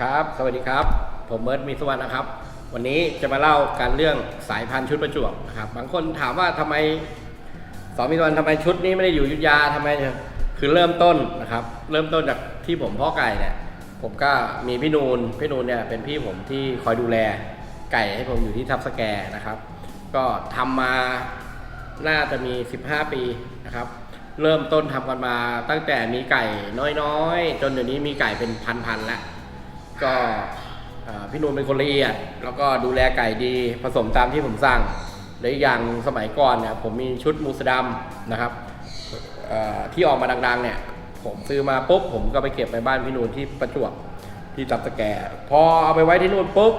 ครับ สวัสดีครับ ผมเมิร์ดมีสวัสดนะครับ วันนี้จะมาเล่าการเรื่องสายพันธุ์ชุดประจวบนะครับ บางคนถามว่าทำไมสองมีวันทำไมชุดนี้ไม่ได้อยู่ยุทธยาทำไมเนี่ยคือเริ่มต้นนะครับ เริ่มต้นจากที่ผมพ่อไก่เนี่ย ผมก็มีพี่นูน พี่นูนเนี่ยเป็นพี่ผมที่คอยดูแลไก่ให้ผมอยู่ที่ทับสแกนะครับ ก็ทำมา น่าจะมี 15 ปีนะครับ เริ่มต้นทำกันมาตั้งแต่มีไก่น้อยๆ จนเดี๋ยวนี้มีไก่เป็นพันๆแล้ว ก็พี่นูนเป็นคนละเอียด แล้วก็ดูแลไก่ดีผสมตามที่ผมสั่งและอีกอย่างสมัยก่อนเนี่ยผมมีชุดมูสดัมนะครับที่ออกมาดังๆเนี่ยผมซื้อมาปุ๊บผมก็ไปเก็บไปบ้านพี่นูนที่ประจวบที่ตับตะแกพอเอาไปไว้ที่นู่นปุ๊บ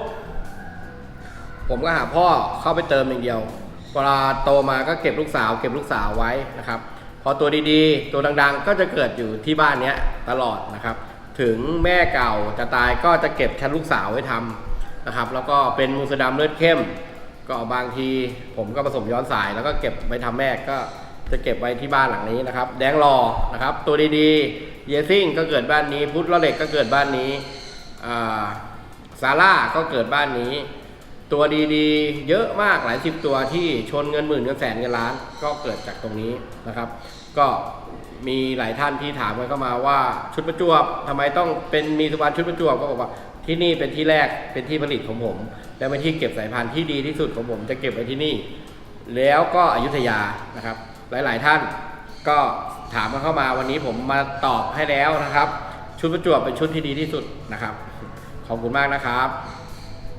ผมก็หาพ่อเข้าไปเติมอย่างเดียวเวลาโตมาก็เก็บลูกสาว เก็บลูกสาวไว้นะครับ พอตัวดีๆ ตัวดังๆ ก็จะเกิดอยู่ที่บ้านเนี้ยตลอดนะครับ ถึงแม่เก่าจะตายก็จะเก็บชั้นลูกสาวไว้ทำนะครับ แล้วก็เป็นมูสดำเลือดเข้ม ก็บางทีผมก็ผสมย้อนสายแล้วก็เก็บไว้ทำแม่ก็จะเก็บไว้ที่บ้านหลังนี้นะครับ แดงรอนะครับ ตัวดีๆ เยซิ่งก็เกิดบ้านนี้ พุทธละเล็กก็เกิดบ้านนี้ซาร่าก็เกิดบ้านนี้ ตัวดีๆ เยอะมากหลายสิบตัวที่ชนเงินหมื่นเงินแสนเงินล้านก็เกิดจากตรงนี้นะครับ ก็มีหลายท่านที่ถามกันเข้ามาว่าชุดประจวบทำไมต้องเป็นมีสุวรรณชุดประจวบก็บอกว่าที่นี่เป็นที่แรกเป็นที่ผลิตของผม และเป็นที่เก็บสายพันธุ์ที่ดีที่สุดของผมจะเก็บไว้ที่นี่ แล้วก็อยุธยานะครับ หลายๆท่านก็ถามมาเข้ามาวันนี้ผมมาตอบให้แล้วนะครับ ชุดประจวบเป็นชุดที่ดีที่สุดนะครับ ขอบคุณมากนะครับ